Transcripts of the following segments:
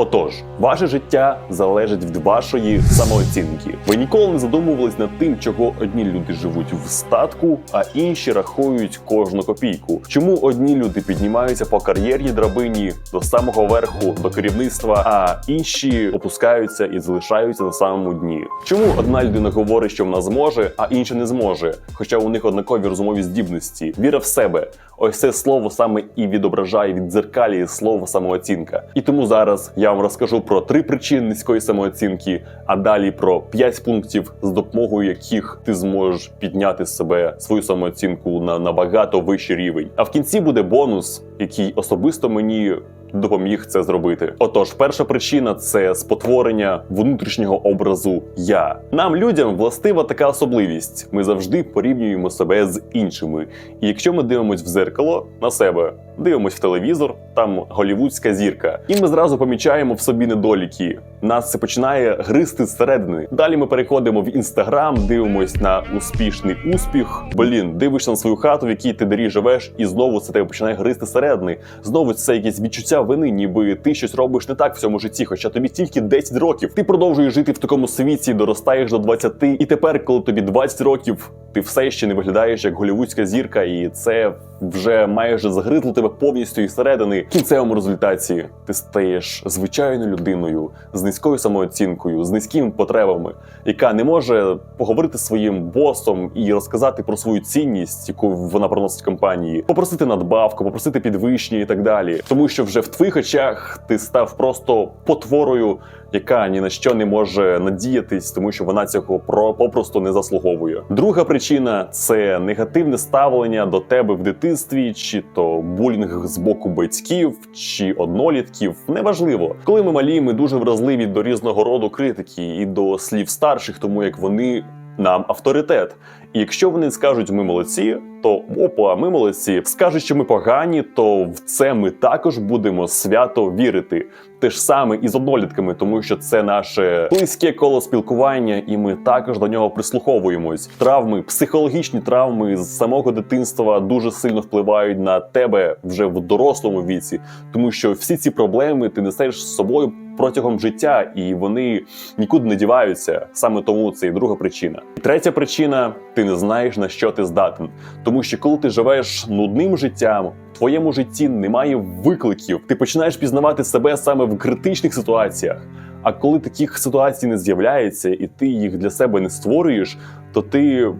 Отож, ваше життя залежить від вашої самооцінки. Ви ніколи не задумувались над тим, чого одні люди живуть в статку, а інші рахують кожну копійку. Чому одні люди піднімаються по кар'єрній драбині до самого верху, до керівництва, а інші опускаються і залишаються на самому дні? Чому одна людина говорить, що вона зможе, а інша не зможе, хоча у них однакові розумові здібності, віра в себе. Ось це слово саме і відображає віддзеркалює слово самооцінка. І тому зараз я вам розкажу про три причини низької самооцінки, а далі про п'ять пунктів, з допомогою яких ти зможеш підняти себе свою самооцінку на набагато вищий рівень. А в кінці буде бонус, який особисто мені. Допоміг це зробити. Отож, перша причина це спотворення внутрішнього образу я. Нам, людям, властива така особливість. Ми завжди порівнюємо себе з іншими. І якщо ми дивимось в зеркало на себе, дивимось в телевізор, там голівудська зірка, і ми зразу помічаємо в собі недоліки. Нас це починає гризти зсередини. Далі ми переходимо в інстаграм, дивимось на успішний успіх. Блін, дивишся на свою хату, в якій ти дорі живеш, і знову це тебе починає гризти зсередини. Знову це якесь відчуття вини, ніби ти щось робиш не так в цьому житті, хоча тобі тільки 10 років. Ти продовжуєш жити в такому світі, доростаєш до 20, і тепер, коли тобі 20 років, ти все ще не виглядаєш як голівудська зірка, і це вже майже загризло тебе повністю і середини. В кінцевому результаті ти стаєш звичайною людиною з низькою самооцінкою, з низькими потребами, яка не може поговорити зі своїм босом і розказати про свою цінність, яку вона приносить компанії, попросити надбавку, попросити підвищення і так далі. Тому що вже в твоїх очах ти став просто потворою, яка ні на що не може надіятись, тому що вона цього про попросту не заслуговує. Друга причина це негативне ставлення до тебе в дитинстві, чи то булінг з боку батьків, чи однолітків. Неважливо, коли ми малі, ми дуже вразливі до різного роду критики і до слів старших, тому як вони нам авторитет. І якщо вони скажуть ми молодці, то опа, ми молодці. Скажуть, що ми погані, то в це ми також будемо свято вірити. Те ж саме і з однолітками, тому що це наше близьке коло спілкування, і ми також до нього прислуховуємось. Травми, психологічні травми з самого дитинства дуже сильно впливають на тебе вже в дорослому віці, тому що всі ці проблеми ти несеш з собою протягом життя, і вони нікуди не діваються. Саме тому це і друга причина. І третя причина ти не знаєш на що ти здатен. Тому що коли ти живеш нудним життям, в твоєму житті немає викликів. Ти починаєш пізнавати себе саме в критичних ситуаціях. А коли таких ситуацій не з'являється, і ти їх для себе не створюєш, то ти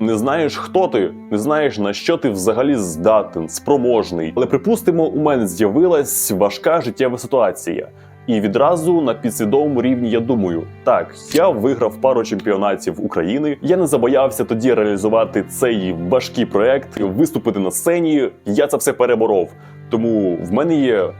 не знаєш, хто ти, не знаєш на що ти взагалі здатен, спроможний. Але припустимо, у мене з'явилась важка життєва ситуація. І відразу на підсвідомому рівні я думаю: так, я виграв пару чемпіонатів України. Я не забоявся тоді реалізувати цей важкий проект, виступити на сцені. Я це все переборов. Тому в мене є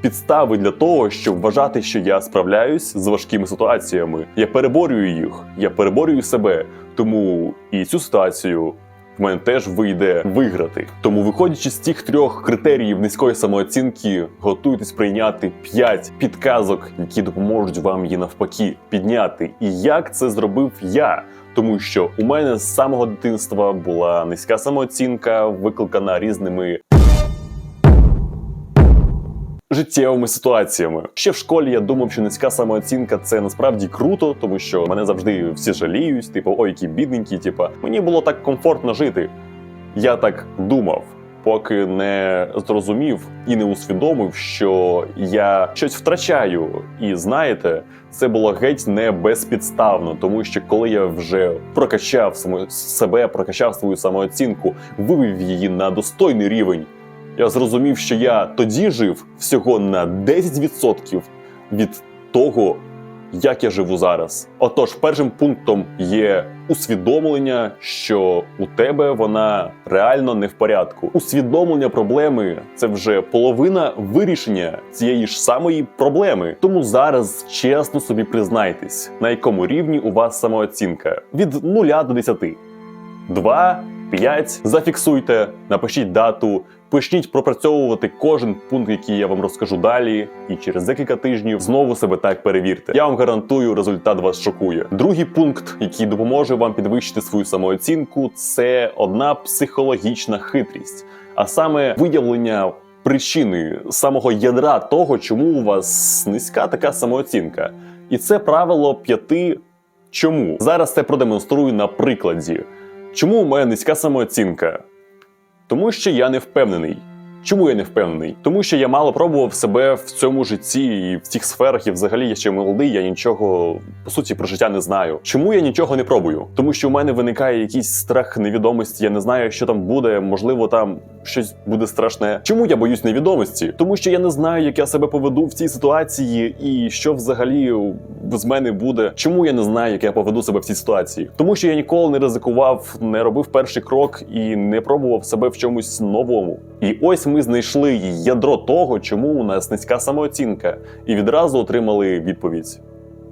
підстави для того, щоб вважати, що я справляюсь з важкими ситуаціями. Я переборюю їх, я переборюю себе. Тому і цю ситуацію в мене теж вийде виграти. Тому, виходячи з цих трьох критеріїв низької самооцінки, готуйтесь прийняти 5 підказок, які допоможуть вам її навпаки підняти. І як це зробив я? Тому що у мене з самого дитинства була низька самооцінка, викликана різними життєвими ситуаціями. Ще в школі я думав, що низька самооцінка це насправді круто, тому що мене завжди всі жаліють, типу, ой, які бідненькі, типу, мені було так комфортно жити. Я так думав. Поки не зрозумів і не усвідомив, що я щось втрачаю. І знаєте, це було геть не безпідставно, тому що коли я вже прокачав себе, прокачав свою самооцінку, вивів її на достойний рівень, я зрозумів, що я тоді жив всього на 10% від того, як я живу зараз. Отож, першим пунктом є усвідомлення, що у тебе вона реально не в порядку. Усвідомлення проблеми це вже половина вирішення цієї ж самої проблеми. Тому зараз чесно собі признайтесь, на якому рівні у вас самооцінка від 0 до 10. 2, 5. Зафіксуйте, напишіть дату, почніть пропрацьовувати кожен пункт, який я вам розкажу далі, і через декілька тижнів знову себе так перевірте. Я вам гарантую, результат вас шокує. Другий пункт, який допоможе вам підвищити свою самооцінку, це одна психологічна хитрість, а саме виявлення причини, самого ядра того, чому у вас низька така самооцінка. І це правило п'яти чому. Зараз це продемонструю на прикладі. Чому у мене низька самооцінка? Тому що я не впевнений. Чому я не впевнений? Тому що я мало пробував себе в цьому житті і в цих сферах, і взагалі я ще молодий, я нічого по суті про життя не знаю. Чому я нічого не пробую? Тому що у мене виникає якийсь страх невідомості. Я не знаю, що там буде. Можливо, там щось буде страшне. Чому я боюсь невідомості? Тому що я не знаю, як я себе поведу в цій ситуації, і що взагалі з мене буде. Чому я не знаю, як я поведу себе в цій ситуації? Тому що я ніколи не ризикував, не робив перший крок і не пробував себе в чомусь новому. І ось ми знайшли ядро того, чому у нас низька самооцінка, і відразу отримали відповідь.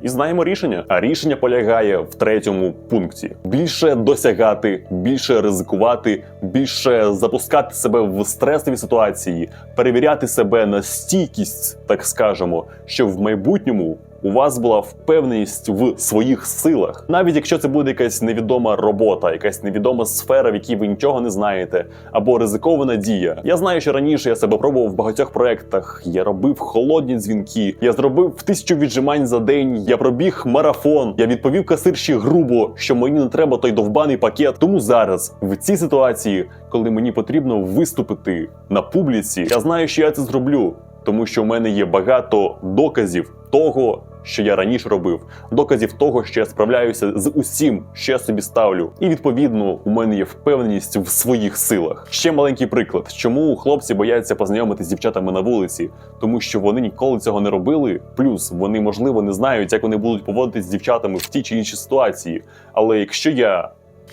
І знаємо рішення. А рішення полягає в третьому пункті: більше досягати, більше ризикувати, більше запускати себе в стресові ситуації, перевіряти себе на стійкість, так скажемо, що в майбутньому. У вас була впевненість в своїх силах, навіть якщо це буде якась невідома робота, якась невідома сфера, в якій ви нічого не знаєте, або ризикована дія. Я знаю, що раніше я себе пробував в багатьох проектах. Я робив холодні дзвінки, я зробив тисячу віджимань за день. Я пробіг марафон. Я відповів касирші грубо, що мені не треба той довбаний пакет. Тому зараз, в цій ситуації, коли мені потрібно виступити на публіці, я знаю, що я це зроблю, тому що в мене є багато доказів того. Що я раніше робив, доказів того, що я справляюся з усім, що я собі ставлю, і відповідно у мене є впевненість в своїх силах. Ще маленький приклад, чому хлопці бояться познайомитися з дівчатами на вулиці, тому що вони ніколи цього не робили. Плюс вони можливо не знають, як вони будуть поводитись з дівчатами в тій чи іншій ситуації. Але якщо я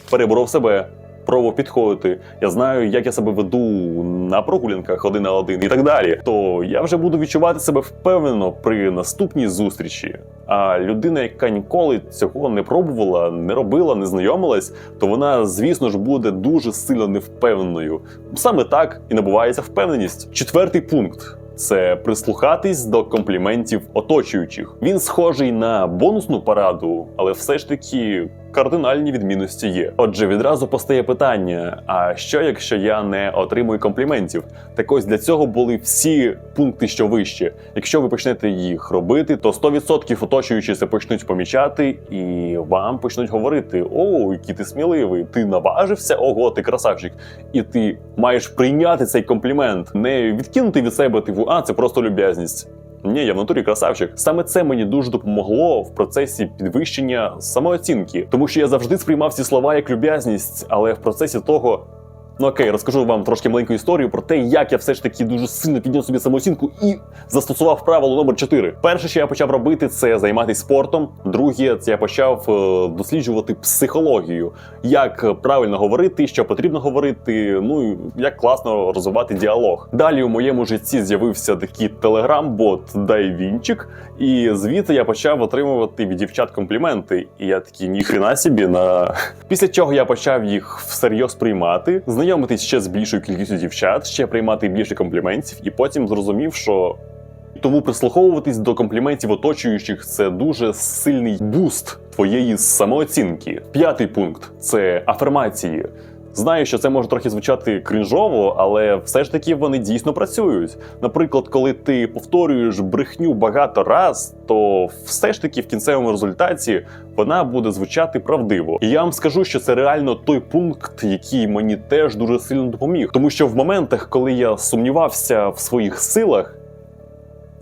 переборов себе. Пробував підходити, я знаю, як я себе веду на прогулянках один на один і так далі. То я вже буду відчувати себе впевнено при наступній зустрічі. А людина, яка ніколи цього не пробувала, не робила, не знайомилась, то вона, звісно ж, буде дуже сильно невпевненою. Саме так і набувається впевненість. Четвертий пункт. Це прислухатись до компліментів оточуючих. Він схожий на бонусну параду, але все ж таки кардинальні відмінності є. Отже, відразу постає питання: а що якщо я не отримую компліментів? Так ось для цього були всі пункти, що вище. Якщо ви почнете їх робити, то 100% оточуючі це почнуть помічати, і вам почнуть говорити: О, який ти сміливий, ти наважився, ого, ти красавчик. І ти маєш прийняти цей комплімент, не відкинути від себе типу, а це просто люб'язність. Ні, я в натурі красавчик. Саме це мені дуже допомогло в процесі підвищення самооцінки, тому що я завжди сприймав ці слова як люб'язність, але в процесі того. Ну окей, розкажу вам трошки маленьку історію про те, як я все ж таки дуже сильно підняв собі самооцінку і застосував правило номер 4. Перше, що я почав робити, це займатися спортом. Друге, це я почав е, досліджувати психологію, як правильно говорити, що потрібно говорити. Ну і як класно розвивати діалог. Далі у моєму житті з'явився такий телеграм-бот Дайвінчик, і звідти я почав отримувати від дівчат компліменти. І я такий ніхрена собі на після чого я почав їх всерйоз приймати, знайомитись ще з більшою кількістю дівчат, ще приймати більше компліментів, і потім зрозумів, що. Тому прислуховуватись до компліментів оточуючих це дуже сильний буст твоєї самооцінки. П'ятий пункт це афірмації. Знаю, що це може трохи звучати крінжово, але все ж таки вони дійсно працюють. Наприклад, коли ти повторюєш брехню багато раз, то все ж таки в кінцевому результаті вона буде звучати правдиво. І я вам скажу, що це реально той пункт, який мені теж дуже сильно допоміг. Тому що в моментах, коли я сумнівався в своїх силах,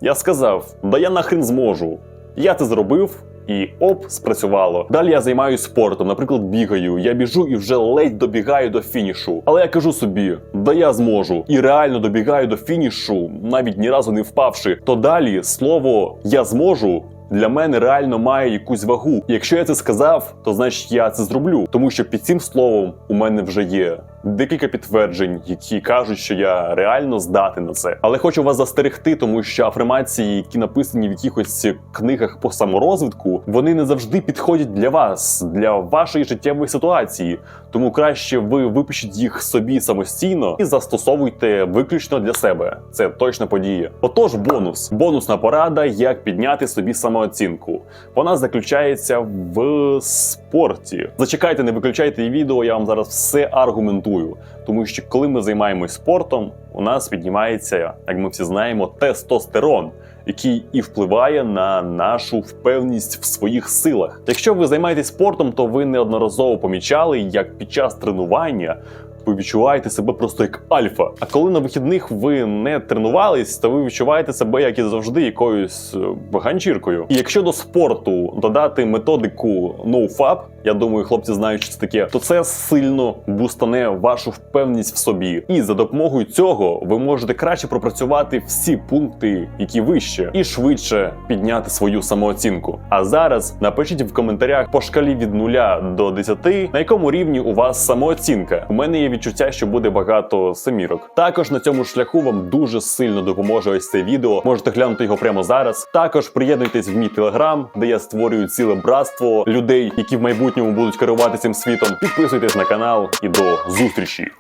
я сказав: да я нахрен зможу. Я це зробив. І оп, спрацювало. Далі я займаюся спортом, наприклад, бігаю. Я біжу і вже ледь добігаю до фінішу. Але я кажу собі, да я зможу. І реально добігаю до фінішу, навіть ні разу не впавши. То далі слово я зможу. Для мене реально має якусь вагу. Якщо я це сказав, то значить я це зроблю. Тому що під цим словом у мене вже є декілька підтверджень, які кажуть, що я реально здатен на це. Але хочу вас застерегти, тому що афірмації, які написані в якихось книгах по саморозвитку, вони не завжди підходять для вас, для вашої життєвої ситуації. Тому краще ви випишіть їх собі самостійно і застосовуйте виключно для себе. Це точно подія. Отож, бонус, бонусна порада, як підняти собі самооцінку. Вона заключається в спорті. Зачекайте, не виключайте відео. Я вам зараз все аргументую. Мотивую. Тому що коли ми займаємось спортом, у нас піднімається, як ми всі знаємо, тестостерон. Який і впливає на нашу впевненість в своїх силах. Якщо ви займаєтесь спортом, то ви неодноразово помічали, як під час тренування ви відчуваєте себе просто як альфа. А коли на вихідних ви не тренувались, то ви відчуваєте себе, як і завжди, якоюсь е, ганчіркою. І якщо до спорту додати методику NoFap, я думаю, хлопці знають, що це таке, то це сильно бустане вашу впевненість в собі. І за допомогою цього ви можете краще пропрацювати всі пункти, які вище, і швидше підняти свою самооцінку. А зараз напишіть в коментарях по шкалі від 0 до 10, на якому рівні у вас самооцінка. У мене є відчуття, що буде багато семірок. Також на цьому шляху вам дуже сильно допоможе ось це відео. Можете глянути його прямо зараз. Також приєднуйтесь в мій телеграм, де я створюю ціле братство людей, які в майбутньому будуть керувати цим світом. Підписуйтесь на канал і до зустрічі.